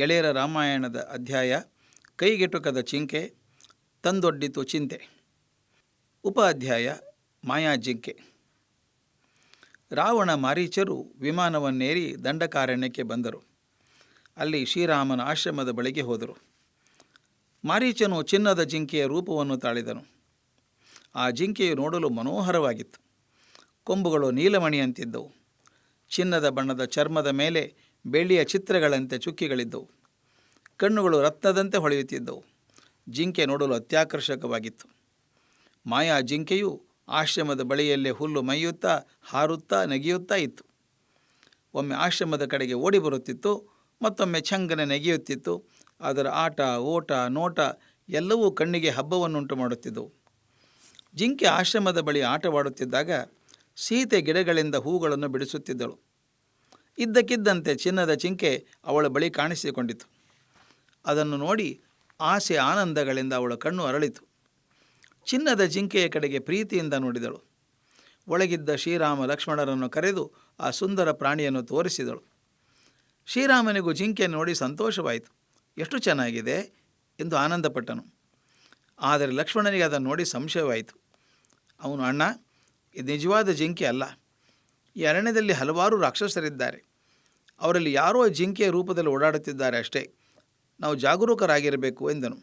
ಗೆಳೆಯರ ರಾಮಾಯಣದ ಅಧ್ಯಾಯ, ಕೈಗೆಟುಕದ ಚಿಂಕೆ, ತಂದೊಡ್ಡಿತು ಚಿಂತೆ. ಉಪ ಅಧ್ಯಾಯ ಮಾಯಾ ಜಿಂಕೆ. ರಾವಣ ಮಾರೀಚರು ವಿಮಾನವನ್ನೇರಿ ದಂಡಕಾರಣ್ಯಕ್ಕೆ ಬಂದರು. ಅಲ್ಲಿ ಶ್ರೀರಾಮನ ಆಶ್ರಮದ ಬಳಿಗೆ ಹೋದರು. ಮಾರೀಚನು ಚಿನ್ನದ ಜಿಂಕೆಯ ರೂಪವನ್ನು ತಾಳಿದನು. ಆ ಜಿಂಕೆಯು ನೋಡಲು ಮನೋಹರವಾಗಿತ್ತು. ಕೊಂಬುಗಳು ನೀಲಮಣಿಯಂತಿದ್ದವು. ಚಿನ್ನದ ಬಣ್ಣದ ಚರ್ಮದ ಮೇಲೆ ಬೆಳ್ಳಿಯ ಚಿತ್ರಗಳಂತೆ ಚುಕ್ಕಿಗಳಿದ್ದವು. ಕಣ್ಣುಗಳು ರತ್ನದಂತೆ ಹೊಳೆಯುತ್ತಿದ್ದವು. ಜಿಂಕೆ ನೋಡಲು ಅತ್ಯಾಕರ್ಷಕವಾಗಿತ್ತು. ಮಾಯಾ ಜಿಂಕೆಯು ಆಶ್ರಮದ ಬಳಿಯಲ್ಲೇ ಹುಲ್ಲು ಮೈಯುತ್ತಾ, ಹಾರುತ್ತಾ, ನೆಗೆಯುತ್ತಾ ಇತ್ತು. ಒಮ್ಮೆ ಆಶ್ರಮದ ಕಡೆಗೆ ಓಡಿ ಬರುತ್ತಿತ್ತು ಮತ್ತೊಮ್ಮೆ ಛಂಗನೆ ನೆಗೆಯುತ್ತಿತ್ತು. ಅದರ ಆಟ, ಓಟ, ನೋಟ ಎಲ್ಲವೂ ಕಣ್ಣಿಗೆ ಹಬ್ಬವನ್ನುಂಟು ಮಾಡುತ್ತಿದ್ದವು. ಜಿಂಕೆ ಆಶ್ರಮದ ಬಳಿ ಆಟವಾಡುತ್ತಿದ್ದಾಗ ಸೀತೆ ಗಿಡಗಳಿಂದ ಹೂಗಳನ್ನು ಬಿಡಿಸುತ್ತಿದ್ದಳು. ಇದ್ದಕ್ಕಿದ್ದಂತೆ ಚಿನ್ನದ ಚಿಂಕೆ ಅವಳ ಬಳಿ ಕಾಣಿಸಿಕೊಂಡಿತು. ಅದನ್ನು ನೋಡಿ ಆಸೆ ಆನಂದಗಳಿಂದ ಅವಳ ಕಣ್ಣು ಅರಳಿತು. ಚಿನ್ನದ ಜಿಂಕೆಯ ಕಡೆಗೆ ಪ್ರೀತಿಯಿಂದ ನೋಡಿದಳು. ಒಳಗಿದ್ದ ಶ್ರೀರಾಮ ಲಕ್ಷ್ಮಣರನ್ನು ಕರೆದು ಆ ಸುಂದರ ಪ್ರಾಣಿಯನ್ನು ತೋರಿಸಿದಳು. ಶ್ರೀರಾಮನಿಗೂ ಜಿಂಕೆಯನ್ನು ನೋಡಿ ಸಂತೋಷವಾಯಿತು. ಎಷ್ಟು ಚೆನ್ನಾಗಿದೆ ಎಂದು ಆನಂದಪಟ್ಟನು. ಆದರೆ ಲಕ್ಷ್ಮಣನಿಗೆ ಅದನ್ನು ನೋಡಿ ಸಂಶಯವಾಯಿತು. ಅವನು, ಅಣ್ಣ, ಇದು ನಿಜವಾದ ಜಿಂಕೆ ಅಲ್ಲ. ಈ ಅರಣ್ಯದಲ್ಲಿ ಹಲವಾರು ರಾಕ್ಷಸರಿದ್ದಾರೆ. ಅವರಲ್ಲಿ ಯಾರೋ ಜಿಂಕೆಯ ರೂಪದಲ್ಲಿ ಓಡಾಡುತ್ತಿದ್ದಾರೆ ಅಷ್ಟೇ. ನಾವು ಜಾಗರೂಕರಾಗಿರಬೇಕು ಎಂದನು.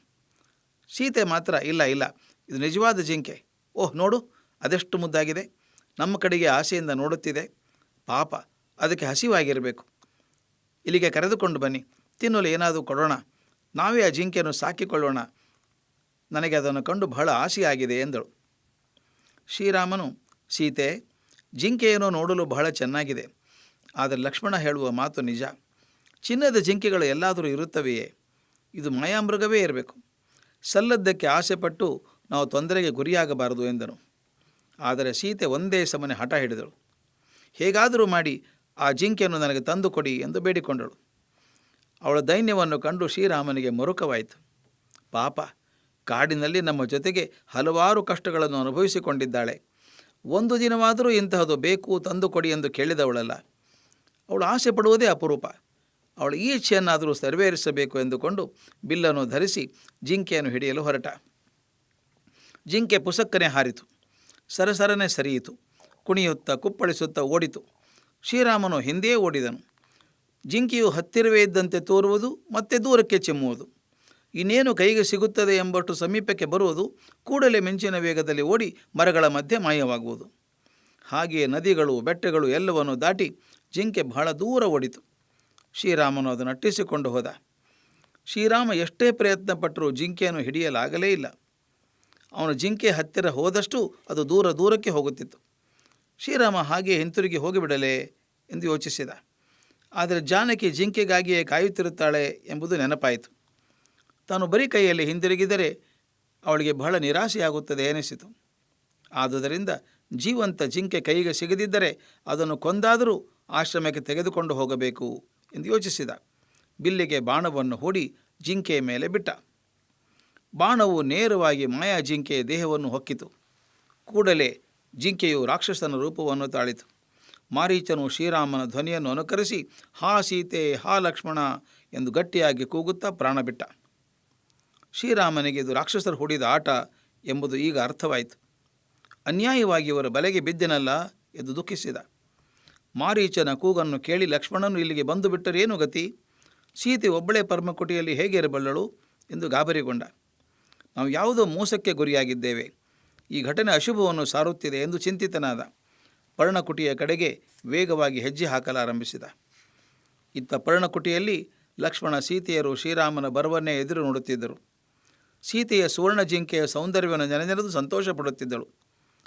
ಸೀತೆ ಮಾತ್ರ, ಇಲ್ಲ ಇಲ್ಲ, ಇದು ನಿಜವಾದ ಜಿಂಕೆ. ಓಹ್, ನೋಡು, ಅದೆಷ್ಟು ಮುದ್ದಾಗಿದೆ. ನಮ್ಮ ಕಡೆಗೆ ಆಸೆಯಿಂದ ನೋಡುತ್ತಿದೆ. ಪಾಪ, ಅದಕ್ಕೆ ಹಸಿವಾಗಿರಬೇಕು. ಇಲ್ಲಿಗೆ ಕರೆದುಕೊಂಡು ಬನ್ನಿ. ತಿನ್ನಲು ಏನಾದರೂ ಕೊಡೋಣ. ನಾವೇ ಆ ಜಿಂಕೆಯನ್ನು ಸಾಕಿಕೊಳ್ಳೋಣ. ನನಗೆ ಅದನ್ನು ಕಂಡು ಬಹಳ ಆಸೆಯಾಗಿದೆ ಎಂದಳು. ಶ್ರೀರಾಮನು, ಸೀತೆ ಜಿಂಕೆಯನ್ನು ನೋಡಲು ಬಹಳ ಚೆನ್ನಾಗಿದೆ. ಆದರೆ ಲಕ್ಷ್ಮಣ ಹೇಳುವ ಮಾತು ನಿಜ. ಚಿನ್ನದ ಜಿಂಕೆಗಳು ಎಲ್ಲಾದರೂ ಇರುತ್ತವೆಯೇ? ಇದು ಮಾಯಾಮೃಗವೇ ಇರಬೇಕು. ಸಲ್ಲದ್ದಕ್ಕೆ ಆಸೆಪಟ್ಟು ನಾವು ತೊಂದರೆಗೆ ಗುರಿಯಾಗಬಾರದು ಎಂದನು. ಆದರೆ ಸೀತೆ ಒಂದೇ ಸಮನೆ ಹಠ ಹಿಡಿದಳು. ಹೇಗಾದರೂ ಮಾಡಿ ಆ ಜಿಂಕೆಯನ್ನು ನನಗೆ ತಂದು ಕೊಡಿ ಎಂದು ಬೇಡಿಕೊಂಡಳು. ಅವಳ ದೈನ್ಯವನ್ನು ಕಂಡು ಶ್ರೀರಾಮನಿಗೆ ಮರುಕವಾಯಿತು. ಪಾಪ, ಕಾಡಿನಲ್ಲಿ ನಮ್ಮ ಜೊತೆಗೆ ಹಲವಾರು ಕಷ್ಟಗಳನ್ನು ಅನುಭವಿಸಿಕೊಂಡಿದ್ದಾಳೆ. ಒಂದು ದಿನವಾದರೂ ಇಂತಹದ್ದು ಬೇಕು, ತಂದು ಕೊಡಿ ಎಂದು ಕೇಳಿದವಳಲ್ಲ. ಅವಳು ಆಸೆ ಪಡುವುದೇ ಅಪರೂಪ. ಅವಳು ಈ ಇಚ್ಛೆಯನ್ನಾದರೂ ಸರ್ವೇರಿಸಬೇಕು ಎಂದುಕೊಂಡು ಬಿಲ್ಲನ್ನು ಧರಿಸಿ ಜಿಂಕೆಯನ್ನು ಹಿಡಿಯಲು ಹೊರಟ. ಜಿಂಕೆ ಪುಸಕ್ಕನೆ ಹಾರಿತು. ಸರಸರನೆ ಸರಿಯಿತು. ಕುಣಿಯುತ್ತಾ ಕುಪ್ಪಳಿಸುತ್ತಾ ಓಡಿತು. ಶ್ರೀರಾಮನು ಹಿಂದೆಯೇ ಓಡಿದನು. ಜಿಂಕೆಯು ಹತ್ತಿರವೇ ಇದ್ದಂತೆ ತೋರುವುದು ಮತ್ತೆ ದೂರಕ್ಕೆ ಚಿಮ್ಮುವುದು. ಇನ್ನೇನು ಕೈಗೆ ಸಿಗುತ್ತದೆ ಎಂಬಷ್ಟು ಸಮೀಪಕ್ಕೆ ಬರುವುದು ಕೂಡಲೇ ಮಿಂಚಿನ ವೇಗದಲ್ಲಿ ಓಡಿ ಮರಗಳ ಮಧ್ಯೆ ಮಾಯವಾಗುವುದು. ಹಾಗೆಯೇ ನದಿಗಳು, ಬೆಟ್ಟಗಳು ಎಲ್ಲವನ್ನು ದಾಟಿ ಜಿಂಕೆ ಬಹಳ ದೂರ ಓಡಿತು. ಶ್ರೀರಾಮನು ಅದನ್ನು ಅಟ್ಟಿಸಿಕೊಂಡು ಹೋದ. ಶ್ರೀರಾಮ ಎಷ್ಟೇ ಪ್ರಯತ್ನ ಪಟ್ಟರೂ ಜಿಂಕೆಯನ್ನು ಹಿಡಿಯಲಾಗಲೇ ಇಲ್ಲ. ಅವನು ಜಿಂಕೆ ಹತ್ತಿರ ಹೋದಷ್ಟು ಅದು ದೂರ ದೂರಕ್ಕೆ ಹೋಗುತ್ತಿತ್ತು. ಶ್ರೀರಾಮ ಹಾಗೆ ಹಿಂತಿರುಗಿ ಹೋಗಿಬಿಡಲೇ ಎಂದು ಯೋಚಿಸಿದ. ಆದರೆ ಜಾನಕಿ ಜಿಂಕೆಗಾಗಿಯೇ ಕಾಯುತ್ತಿರುತ್ತಾಳೆ ಎಂಬುದು ನೆನಪಾಯಿತು. ತಾನು ಬರೀ ಕೈಯಲ್ಲಿ ಹಿಂದಿರುಗಿದರೆ ಅವಳಿಗೆ ಬಹಳ ನಿರಾಸೆಯಾಗುತ್ತದೆ ಎನಿಸಿತು. ಆದುದರಿಂದ ಜೀವಂತ ಜಿಂಕೆ ಕೈಗೆ ಸಿಗದಿದ್ದರೆ ಅದನ್ನು ಕೊಂದಾದರೂ ಆಶ್ರಮಕ್ಕೆ ತೆಗೆದುಕೊಂಡು ಹೋಗಬೇಕು ಎಂದು ಯೋಚಿಸಿದ. ಬಿಲ್ಲಿಗೆ ಬಾಣವನ್ನು ಹೂಡಿ ಜಿಂಕೆಯ ಮೇಲೆ ಬಿಟ್ಟ. ಬಾಣವು ನೇರವಾಗಿ ಮಾಯಾ ಜಿಂಕೆಯ ದೇಹವನ್ನು ಹೊಕ್ಕಿತು. ಕೂಡಲೇ ಜಿಂಕೆಯು ರಾಕ್ಷಸನ ರೂಪವನ್ನು ತಾಳಿತು. ಮಾರೀಚನು ಶ್ರೀರಾಮನ ಧ್ವನಿಯನ್ನು ಅನುಕರಿಸಿ, ಹಾ ಸೀತೆ, ಹಾ ಲಕ್ಷ್ಮಣ ಎಂದು ಗಟ್ಟಿಯಾಗಿ ಕೂಗುತ್ತಾ ಪ್ರಾಣ ಬಿಟ್ಟ. ಶ್ರೀರಾಮನಿಗೆ ಇದು ರಾಕ್ಷಸರು ಹೂಡಿದ ಆಟ ಎಂಬುದು ಈಗ ಅರ್ಥವಾಯಿತು. ಅನ್ಯಾಯವಾಗಿ ಇವರ ಬಲೆಗೆ ಬಿದ್ದೆನಲ್ಲ ಎಂದು ದುಃಖಿಸಿದ. ಮಾರೀಚನ ಕೂಗನ್ನು ಕೇಳಿ ಲಕ್ಷ್ಮಣನು ಇಲ್ಲಿಗೆ ಬಂದು ಬಿಟ್ಟರೇನು ಗತಿ? ಸೀತೆ ಒಬ್ಬಳೇ ಪರ್ಮಕುಟಿಯಲ್ಲಿ ಹೇಗೆ ಇರಬಲ್ಲಳು ಎಂದು ಗಾಬರಿಗೊಂಡ. ನಾವು ಯಾವುದೋ ಮೋಸಕ್ಕೆ ಗುರಿಯಾಗಿದ್ದೇವೆ. ಈ ಘಟನೆ ಅಶುಭವನ್ನು ಸಾರುತ್ತಿದೆ ಎಂದು ಚಿಂತಿತನಾದ. ಪರ್ಣಕುಟಿಯ ಕಡೆಗೆ ವೇಗವಾಗಿ ಹೆಜ್ಜೆ ಹಾಕಲಾರಂಭಿಸಿದ. ಇತ್ತ ಪರ್ಣಕುಟಿಯಲ್ಲಿ ಲಕ್ಷ್ಮಣ ಸೀತೆಯರು ಶ್ರೀರಾಮನ ಬರವನ್ನೇ ಎದುರು ನೋಡುತ್ತಿದ್ದರು. ಸೀತೆಯ ಸುವರ್ಣ ಜಿಂಕೆಯ ಸೌಂದರ್ಯವನ್ನು ನೆನೆದು ಸಂತೋಷ ಪಡುತ್ತಿದ್ದಳು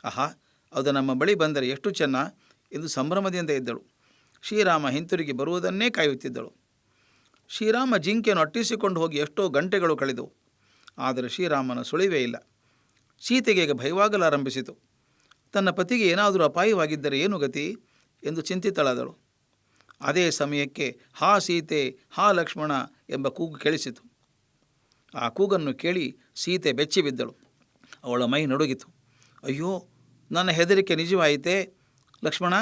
ಆಹಾ, ಅದು ನಮ್ಮ ಬಳಿ ಬಂದರೆ ಎಷ್ಟು ಚೆನ್ನ. ಎಂದು ಸಂಭ್ರಮದಿಂದ ಇದ್ದಳು ಶ್ರೀರಾಮ ಹಿಂತಿರುಗಿ ಬರುವುದನ್ನೇ ಕಾಯುತ್ತಿದ್ದಳು. ಶ್ರೀರಾಮ ಜಿಂಕೆಯನ್ನು ಅಟ್ಟಿಸಿಕೊಂಡು ಹೋಗಿ ಎಷ್ಟೋ ಗಂಟೆಗಳು ಕಳೆದವು. ಆದರೆ ಶ್ರೀರಾಮನ ಸುಳಿವೇ ಇಲ್ಲ. ಸೀತೆಗೆ ಭಯವಾಗಲಾರಂಭಿಸಿತು ತನ್ನ ಪತಿಗೆ ಏನಾದರೂ ಅಪಾಯವಾಗಿದ್ದರೆ ಏನು ಗತಿ? ಎಂದು ಚಿಂತಿತಳಾದಳು. ಅದೇ ಸಮಯಕ್ಕೆ, ಹಾ ಸೀತೆ, ಹಾ ಲಕ್ಷ್ಮಣ ಎಂಬ ಕೂಗು ಕೇಳಿಸಿತು. ಆ ಕೂಗನ್ನು ಕೇಳಿ ಸೀತೆ ಬೆಚ್ಚಿ ಬಿದ್ದಳು. ಅವಳ ಮೈ ನಡುಗಿತು. ಅಯ್ಯೋ, ನನ್ನ ಹೆದರಿಕೆ ನಿಜವಾಯಿತೇ? ಲಕ್ಷ್ಮಣ,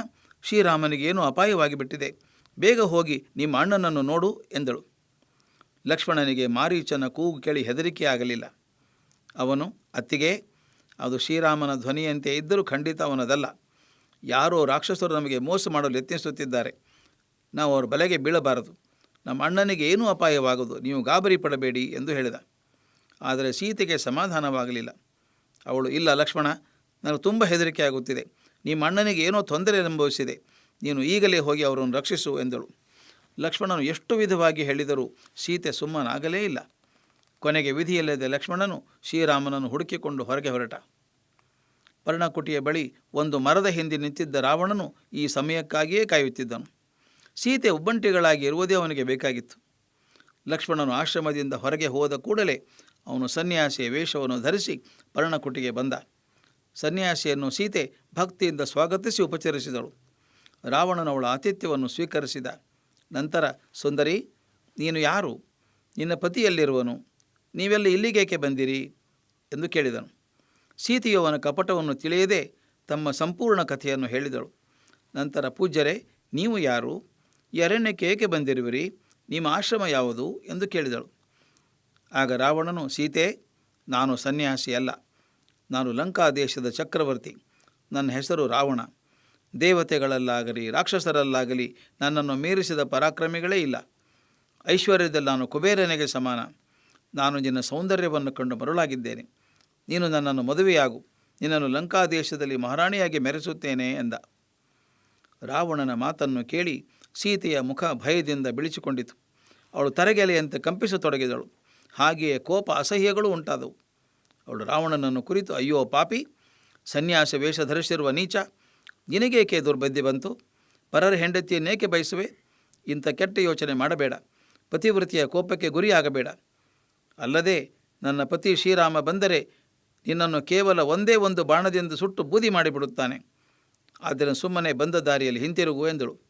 ಶ್ರೀರಾಮನಿಗೆ ಏನೋ ಅಪಾಯವಾಗಿ ಬಿಟ್ಟಿದೆ? ಬೇಗ ಹೋಗಿ ನಿಮ್ಮ ಅಣ್ಣನನ್ನು ನೋಡು ಎಂದಳು. ಲಕ್ಷ್ಮಣನಿಗೆ ಮಾರೀಚನ ಕೂಗು ಕೇಳಿ ಹೆದರಿಕೆ ಆಗಲಿಲ್ಲ ಅವನು, ಅತ್ತಿಗೆ, ಅದು ಶ್ರೀರಾಮನ ಧ್ವನಿಯಂತೆ ಇದ್ದರೂ ಖಂಡಿತ ಅವನದಲ್ಲ. ಯಾರೋ ರಾಕ್ಷಸರು ನಮಗೆ ಮೋಸ ಮಾಡಲು ಯತ್ನಿಸುತ್ತಿದ್ದಾರೆ. ನಾವು ಅವರ ಬಲೆಗೆ ಬೀಳಬಾರದು. ನಮ್ಮ ಅಣ್ಣನಿಗೆ ಏನೂ ಅಪಾಯವಾಗದು, ನೀವು ಗಾಬರಿ ಪಡಬೇಡಿ ಎಂದು ಹೇಳಿದ. ಆದರೆ ಸೀತೆಗೆ ಸಮಾಧಾನವಾಗಲಿಲ್ಲ. ಅವಳು, ಇಲ್ಲ ಲಕ್ಷ್ಮಣ, ನನಗೆ ತುಂಬ ಹೆದರಿಕೆ ಆಗುತ್ತಿದೆ. ನಿಮ್ಮ ಅಣ್ಣನಿಗೆ ಏನೋ ತೊಂದರೆ ಅನುಭವಿಸಿದೆ. ನೀನು ಈಗಲೇ ಹೋಗಿ ಅವರನ್ನು ರಕ್ಷಿಸು ಎಂದಳು. ಲಕ್ಷ್ಮಣನು ಎಷ್ಟು ವಿಧವಾಗಿ ಹೇಳಿದರೂ ಸೀತೆ ಸುಮ್ಮನಾಗಲೇ ಇಲ್ಲ. ಕೊನೆಗೆ ವಿಧಿಯಲ್ಲದೆ ಲಕ್ಷ್ಮಣನು ಶ್ರೀರಾಮನನ್ನು ಹುಡುಕಿಕೊಂಡು ಹೊರಗೆ ಹೊರಟ. ಪರ್ಣಕುಟಿಯ ಬಳಿ ಒಂದು ಮರದ ಹಿಂದೆ ನಿಂತಿದ್ದ ರಾವಣನು ಈ ಸಮಯಕ್ಕಾಗಿಯೇ ಕಾಯುತ್ತಿದ್ದನು. ಸೀತೆ ಒಬ್ಬಂಟಿಗಳಾಗಿ ಇರುವುದೇ ಅವನಿಗೆ ಬೇಕಾಗಿತ್ತು. ಲಕ್ಷ್ಮಣನು ಆಶ್ರಮದಿಂದ ಹೊರಗೆ ಹೋದ ಕೂಡಲೇ ಅವನು ಸನ್ಯಾಸಿಯ ವೇಷವನ್ನು ಧರಿಸಿ ಪರ್ಣಕುಟಿಗೆ ಬಂದ. ಸನ್ಯಾಸಿಯನ್ನು ಸೀತೆ ಭಕ್ತಿಯಿಂದ ಸ್ವಾಗತಿಸಿ ಉಪಚರಿಸಿದಳು. ರಾವಣನು ಅವಳ ಆತಿಥ್ಯವನ್ನು ಸ್ವೀಕರಿಸಿದ. ನಂತರ, ಸುಂದರಿ, ನೀನು ಯಾರು? ನಿನ್ನ ಪತಿಯಲ್ಲಿರುವನು. ನೀವೆಲ್ಲ ಇಲ್ಲಿಗೇಕೆ ಬಂದಿರಿ? ಎಂದು ಕೇಳಿದನು. ಸೀತೆಯು ಅವನ ಕಪಟವನ್ನು ತಿಳಿಯದೆ ತಮ್ಮ ಸಂಪೂರ್ಣ ಕಥೆಯನ್ನು ಹೇಳಿದಳು. ನಂತರ, ಪೂಜ್ಯರೇ, ನೀವು ಯಾರು? ಈ ಅರಣ್ಯಕ್ಕೆ ಏಕೆ ಬಂದಿರುವಿರಿ? ನಿಮ್ಮ ಆಶ್ರಮ ಯಾವುದು? ಎಂದು ಕೇಳಿದಳು. ಆಗ ರಾವಣನು, ಸೀತೆ, ನಾನು ಸನ್ಯಾಸಿ ಅಲ್ಲ. ನಾನು ಲಂಕಾ ದೇಶದ ಚಕ್ರವರ್ತಿ. ನನ್ನ ಹೆಸರು ರಾವಣ. ದೇವತೆಗಳಲ್ಲಾಗಲಿ, ರಾಕ್ಷಸರಲ್ಲಾಗಲಿ ನನ್ನನ್ನು ಮೀರಿಸಿದ ಪರಾಕ್ರಮಿಗಳೇ ಇಲ್ಲ. ಐಶ್ವರ್ಯದಲ್ಲಿ ನಾನು ಕುಬೇರನಿಗೆ ಸಮಾನ. ನಾನು ನಿನ್ನ ಸೌಂದರ್ಯವನ್ನು ಕಂಡು ಮರುಳಾಗಿದ್ದೇನೆ. ನೀನು ನನ್ನನ್ನು ಮದುವೆಯಾಗು. ನಿನ್ನನ್ನು ಲಂಕಾ ದೇಶದಲ್ಲಿ ಮಹಾರಾಣಿಯಾಗಿ ಮೆರೆಸುತ್ತೇನೆ ಎಂದ. ರಾವಣನ ಮಾತನ್ನು ಕೇಳಿ ಸೀತೆಯ ಮುಖ ಭಯದಿಂದ ಬಿಳಿಸಿಕೊಂಡಿತು. ಅವಳು ತರಗೆಲೆಯಂತೆ ಕಂಪಿಸತೊಡಗಿದಳು. ಹಾಗೆಯೇ ಕೋಪ ಅಸಹ್ಯಗಳು ಉಂಟಾದವು. ಅವಳು ರಾವಣನನ್ನು ಕುರಿತು, ಅಯ್ಯೋ ಪಾಪಿ, ಸನ್ಯಾಸ ವೇಷ ಧರಿಸಿರುವ ನೀಚ, ನಿನಗೇಕೆ ದುರ್ಬದ್ಧಿ ಬಂತು? ಪರರ ಹೆಂಡತಿಯನ್ನೇಕೆ ಬಯಸುವೆ? ಇಂಥ ಕೆಟ್ಟ ಯೋಚನೆ ಮಾಡಬೇಡ. ಪತಿವೃತ್ತಿಯ ಕೋಪಕ್ಕೆ ಗುರಿಯಾಗಬೇಡ. ಅಲ್ಲದೆ ನನ್ನ ಪತಿ ಶ್ರೀರಾಮ ಬಂದರೆ ನಿನ್ನನ್ನು ಕೇವಲ ಒಂದೇ ಒಂದು ಬಾಣದಿಂದ ಸುಟ್ಟು ಬೂದಿ ಮಾಡಿಬಿಡುತ್ತಾನೆ. ಆದ್ದರಿಂದ ಸುಮ್ಮನೆ ಬಂದ ದಾರಿಯಲ್ಲಿ ಹಿಂತಿರುಗು ಎಂದಳು.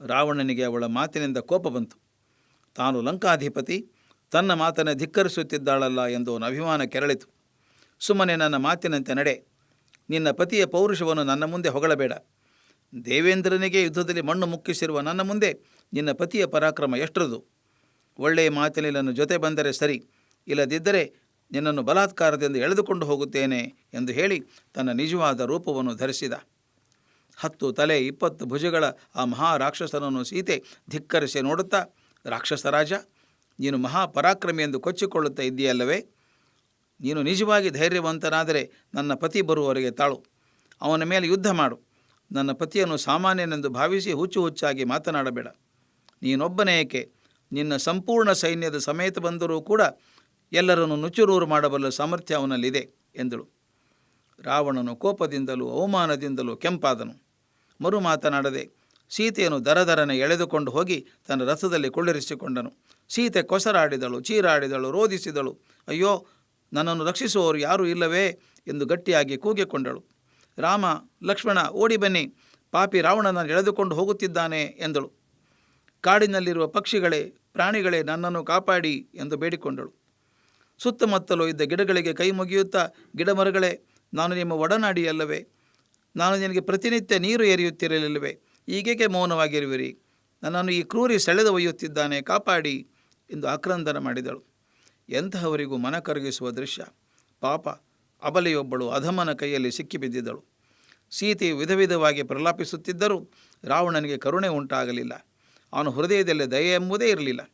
ರಾವಣನಿಗೆ ಅವಳ ಮಾತಿನಿಂದ ಕೋಪ ಬಂತು. ತಾನು ಲಂಕಾಧಿಪತಿ, ತನ್ನ ಮಾತನ್ನು ಧಿಕ್ಕರಿಸುತ್ತಿದ್ದಾಳಲ್ಲ ಎಂದು ಅಭಿಮಾನ ಕೆರಳಿತು. ಸುಮ್ಮನೆ ನನ್ನ ಮಾತಿನಂತೆ ನಡೆ. ನಿನ್ನ ಪತಿಯ ಪೌರುಷವನ್ನು ನನ್ನ ಮುಂದೆ ಹೊಗಳಬೇಡ. ದೇವೇಂದ್ರನಿಗೆ ಯುದ್ಧದಲ್ಲಿ ಮಣ್ಣು ಮುಕ್ಕಿಸಿರುವ ನನ್ನ ಮುಂದೆ ನಿನ್ನ ಪತಿಯ ಪರಾಕ್ರಮ ಎಷ್ಟರದು? ಒಳ್ಳೆಯ ಮಾತಿನಲ್ಲಿ ನನ್ನ ಜೊತೆ ಬಂದರೆ ಸರಿ. ಇಲ್ಲದಿದ್ದರೆ ನಿನ್ನನ್ನು ಬಲಾತ್ಕಾರದಿಂದ ಎಳೆದುಕೊಂಡು ಹೋಗುತ್ತೇನೆ ಎಂದು ಹೇಳಿ ತನ್ನ ನಿಜವಾದ ರೂಪವನ್ನು ಧರಿಸಿದ. ಹತ್ತು ತಲೆ ಇಪ್ಪತ್ತು ಭುಜಗಳ ಆ ಮಹಾರಾಕ್ಷಸನನ್ನು ಸೀತೆ ಧಿಕ್ಕರಿಸಿ ನೋಡುತ್ತಾ ರಾಕ್ಷಸರಾಜ ನೀನು ಮಹಾಪರಾಕ್ರಮಿ ಎಂದು ಕೊಚ್ಚಿಕೊಳ್ಳುತ್ತಾ ಇದ್ದೀಯಲ್ಲವೇ? ನೀನು ನಿಜವಾಗಿ ಧೈರ್ಯವಂತನಾದರೆ ನನ್ನ ಪತಿ ಬರುವವರೆಗೆ ತಾಳು. ಅವನ ಮೇಲೆ ಯುದ್ಧ ಮಾಡು. ನನ್ನ ಪತಿಯನ್ನು ಸಾಮಾನ್ಯನೆಂದು ಭಾವಿಸಿ ಹುಚ್ಚು ಹುಚ್ಚಾಗಿ ಮಾತನಾಡಬೇಡ. ನೀನೊಬ್ಬನೇ ಏಕೆ? ನಿನ್ನ ಸಂಪೂರ್ಣ ಸೈನ್ಯದ ಸಮೇತ ಬಂದರೂ ಕೂಡ ಎಲ್ಲರನ್ನು ನುಚುರೂರು ಮಾಡಬಲ್ಲ ಸಾಮರ್ಥ್ಯ ಅವನಲ್ಲಿದೆ ಎಂದಳು. ರಾವಣನು ಕೋಪದಿಂದಲೂ ಅವಮಾನದಿಂದಲೂ ಕೆಂಪಾದನು. ಮರು ಮಾತನಾಡದೆ ಸೀತೆಯನ್ನು ದರದರನೆ ಎಳೆದುಕೊಂಡು ಹೋಗಿ ತನ್ನ ರಥದಲ್ಲಿ ಕುಳ್ಳಿರಿಸಿಕೊಂಡನು. ಸೀತೆ ಕೊಸರಾಡಿದಳು, ಚೀರಾಡಿದಳು, ರೋಧಿಸಿದಳು. ಅಯ್ಯೋ, ನನ್ನನ್ನು ರಕ್ಷಿಸುವವರು ಯಾರೂ ಇಲ್ಲವೇ ಎಂದು ಗಟ್ಟಿಯಾಗಿ ಕೂಗಿಕೊಂಡಳು. ರಾಮ, ಲಕ್ಷ್ಮಣ, ಓಡಿ ಬನ್ನಿ, ಪಾಪಿ ರಾವಣನ ಎಳೆದುಕೊಂಡು ಹೋಗುತ್ತಿದ್ದಾನೆ ಎಂದಳು. ಕಾಡಿನಲ್ಲಿರುವ ಪಕ್ಷಿಗಳೇ, ಪ್ರಾಣಿಗಳೇ ನನ್ನನ್ನು ಕಾಪಾಡಿ ಎಂದು ಬೇಡಿಕೊಂಡಳು. ಸುತ್ತಮುತ್ತಲೂ ಇದ್ದ ಗಿಡಗಳಿಗೆ ಕೈ ಮುಗಿಯುತ್ತಾ, ಗಿಡಮರಗಳೇ, ನಾನು ನಿಮ್ಮ ಒಡನಾಡಿ ಅಲ್ಲವೇ ನಾನು ನಿನಗೆ ಪ್ರತಿನಿತ್ಯ ನೀರು ಎರೆಯುತ್ತಿರಲಿಲ್ಲವೇ? ಈಗೇಕೆ ಮೌನವಾಗಿರುವಿರಿ? ನನ್ನನ್ನು ಈ ಕ್ರೂರಿ ಸೆಳೆದು ಒಯ್ಯುತ್ತಿದ್ದಾನೆ, ಕಾಪಾಡಿ ಎಂದು ಆಕ್ರಂದನ ಮಾಡಿದಳು. ಎಂತಹವರಿಗೂ ಮನ ಕರಗಿಸುವ ದೃಶ್ಯ. ಪಾಪ, ಅಬಲೆಯೊಬ್ಬಳು ಅಧಮನ ಕೈಯಲ್ಲಿ ಸಿಕ್ಕಿಬಿದ್ದಿದ್ದಳು ಸೀತೆ ವಿಧ ವಿಧವಾಗಿ ಪ್ರಲಾಪಿಸುತ್ತಿದ್ದರೂ ರಾವಣನಿಗೆ ಕರುಣೆ ಉಂಟಾಗಲಿಲ್ಲ. ಅವನು ಹೃದಯದಲ್ಲಿ ದಯೆ ಎಂಬುದೇ ಇರಲಿಲ್ಲ.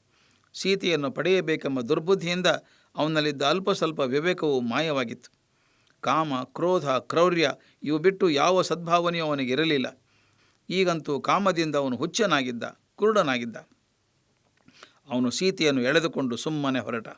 ಸೀತೆಯನ್ನು ಪಡೆಯಬೇಕೆಂಬ ದುರ್ಬುದ್ಧಿಯಿಂದ ಅವನಲ್ಲಿದ್ದ ಅಲ್ಪ ಸ್ವಲ್ಪ ವಿವೇಕವು ಮಾಯವಾಗಿತ್ತು. ಕಾಮ, ಕ್ರೋಧ, ಕ್ರೌರ್ಯ ಇವು ಬಿಟ್ಟು ಯಾವ ಸದ್ಭಾವನೆಯೂ ಅವನಿಗೆ ಇರಲಿಲ್ಲ ಈಗಂತೂ ಕಾಮದಿಂದ ಅವನು ಹುಚ್ಚನಾಗಿದ್ದ, ಕುರುಡನಾಗಿದ್ದ. ಅವನು ಸೀತೆಯನ್ನು ಎಳೆದುಕೊಂಡು ಸುಮ್ಮನೆ ಹೊರಟ.